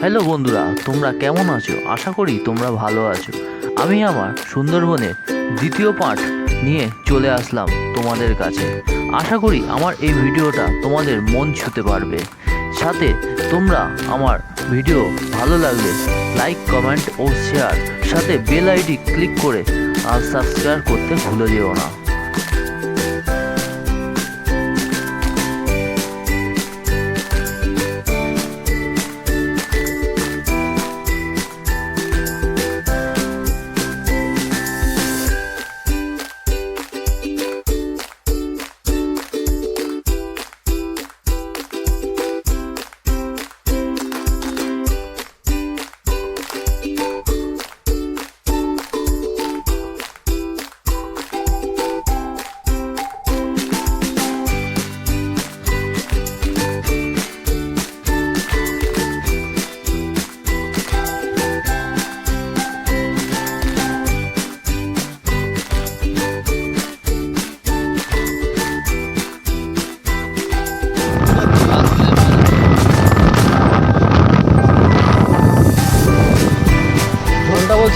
Hello বন্ধুরা, তোমরা কেমন আছো? আশা করি তোমরা ভালো আছো। আমি আমার সুন্দরবনের দ্বিতীয় পার্ট নিয়ে চলে আসলাম তোমাদের কাছে। আশা করি আমার এই ভিডিওটা তোমাদের মন ছুতে পারবে। সাথে তোমরা আমার ভিডিও ভালো লাগলে লাইক, কমেন্ট ও শেয়ার। সাথে বেল আইডি ক্লিক করে আর সাবস্ক্রাইব করতে ভুলে যেও না।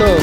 হ্যালো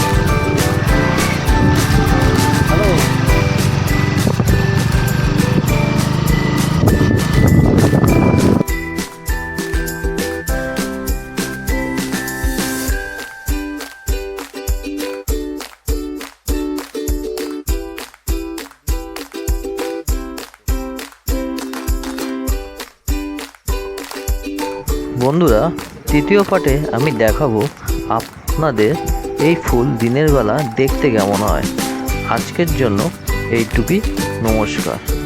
বন্ধুরা তৃতীয় পার্টে আমি দেখাবো আপনাদের এই ফুল দিনের বেলা দেখতে কেমন হয়? আজকের জন্য এইটুকুই। নমস্কার।